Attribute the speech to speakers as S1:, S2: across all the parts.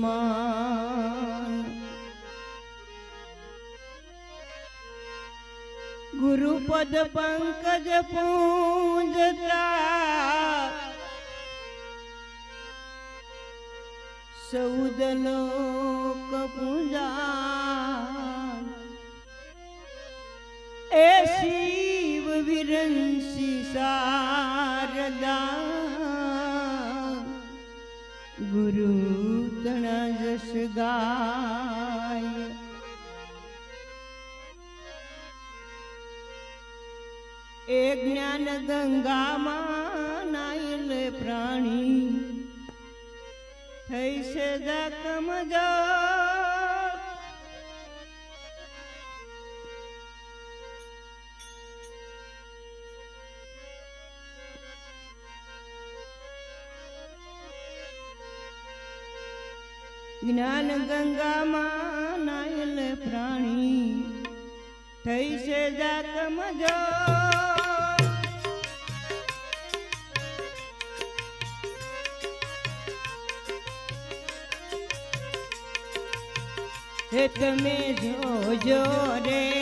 S1: સમાન ગુરુપદ પંકજ પૂજતા સૌદલો કપૂજા ગાય. એ જ્ઞાન ગંગામાં નાયલ પ્રાણી. થઈ છે જાકમ જા જ્ઞાન ગંગામાં નાયલ પ્રાણી. થઈ છે જાતમ જો હે તમે જોજો રે.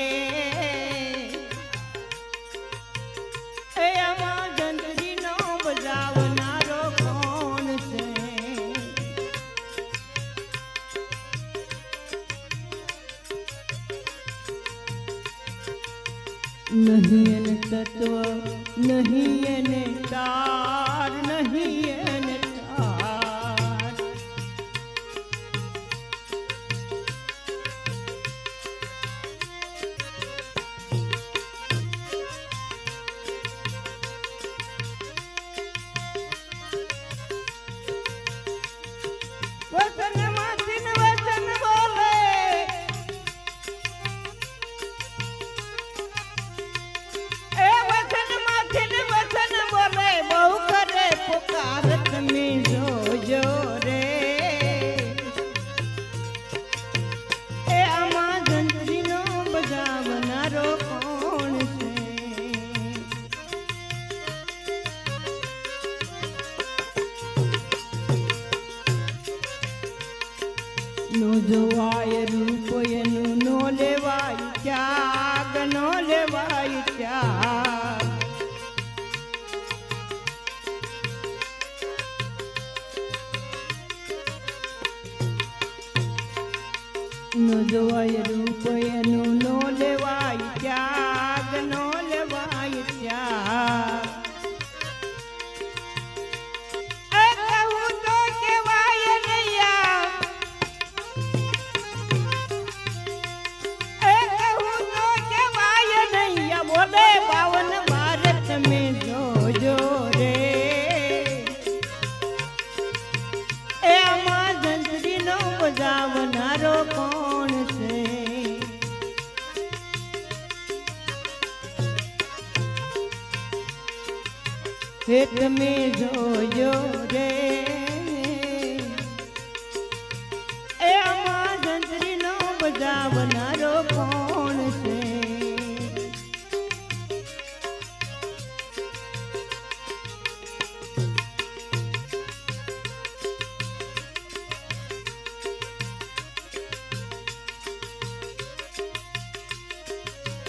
S1: નહીં એને તત્વ નહીં એને તાર નહીં The I. ખેત મેં જોયો રે.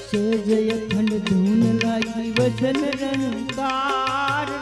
S1: સેજય ખંડ ધૂન લાગી વચન રણકાર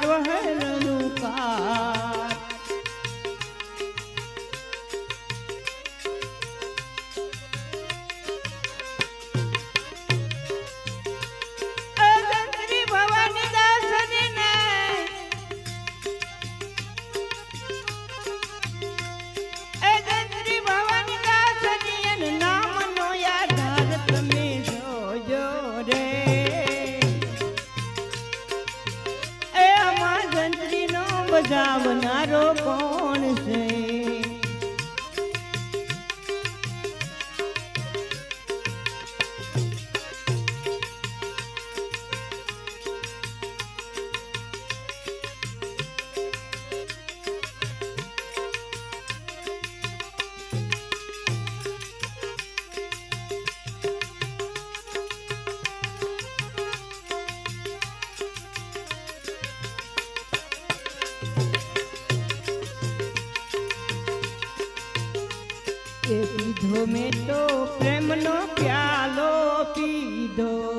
S1: પીધો મેં તો પ્રેમનો પ્યાલો પીધો.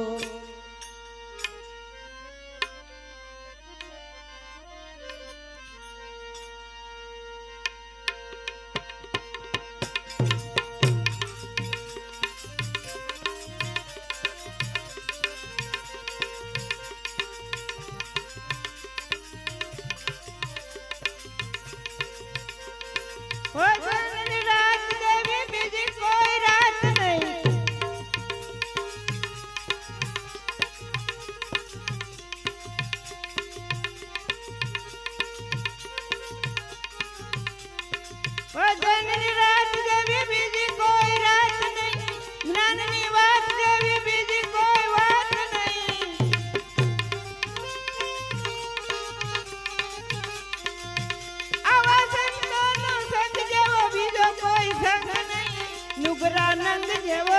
S1: Yeah.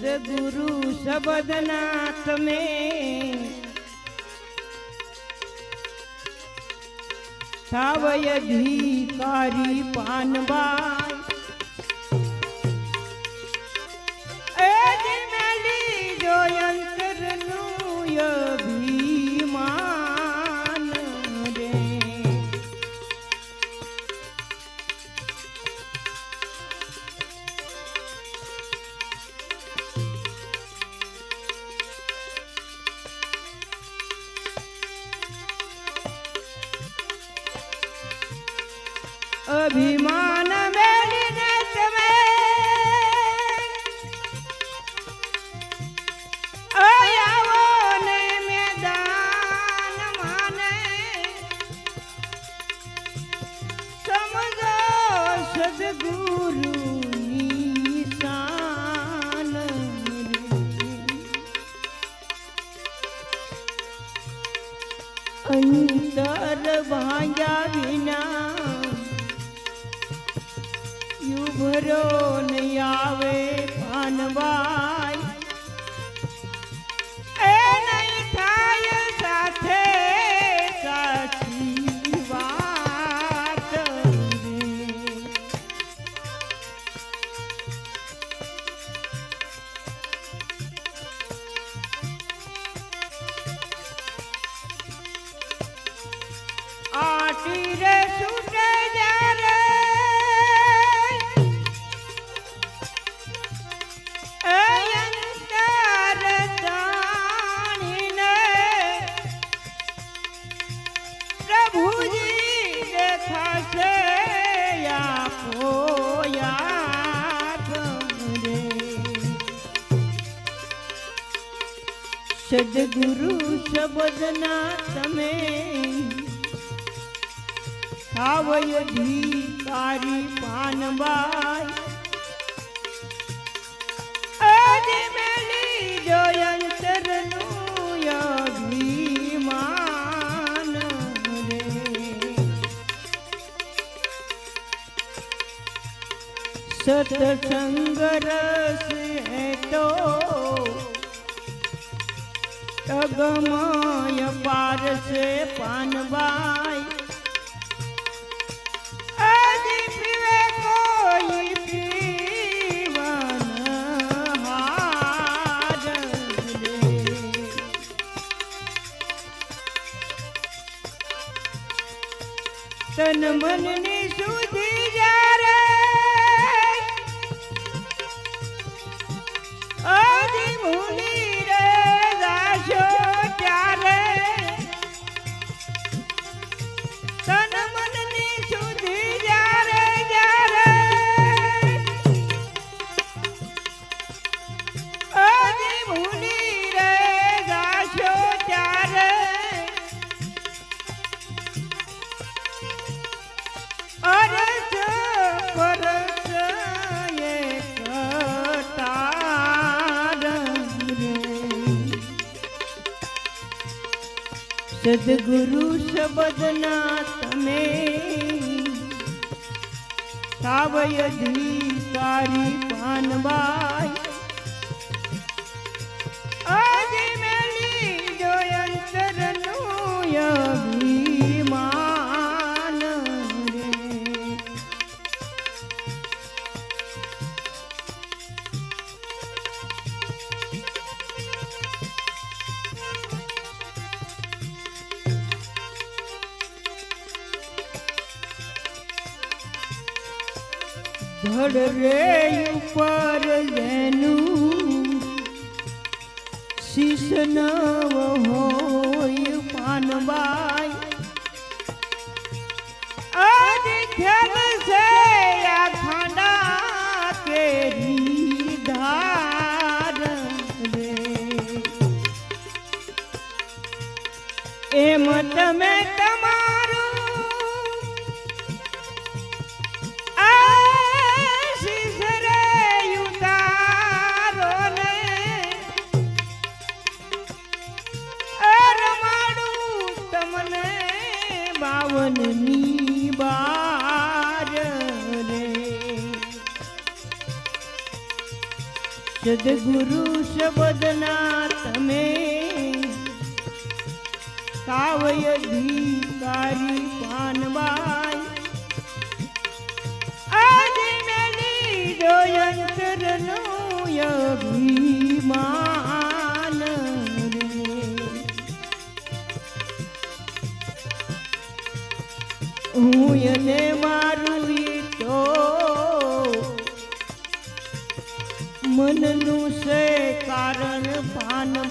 S1: સદગુરુ શબદના તમે સાવય અધિકારી અભિમાન મેલીને તમે આવો ને મેદાન માને સમજો સદગુરુની શાન રે. અંતર ભાંગ્યા વિના યુભરો નહીં આવે પાનવાય સદગુરુ શબ્દના તમે ખાવય અધિકારી પાનબાઈ. આજે મેલી જોયંતરનું સતસંગ રસ હે તો અગમય પાર છે પાનબાઈ આદિ પીવે કોઈ પીવન હાર રે. તન મનની સુધી જ્યારે આદિ મુનિ સદગુરુ શબ્દના તમે. સાવયધિકારી પાનબાઈ ધડ રે ઉપર જેનું શીશ નવ હોય પાનવા ના તમે કાવય ભીકારી પાનબાઈ આજ મેલી જોયંતરનો યજ્ઞ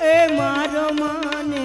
S1: એ મારો માને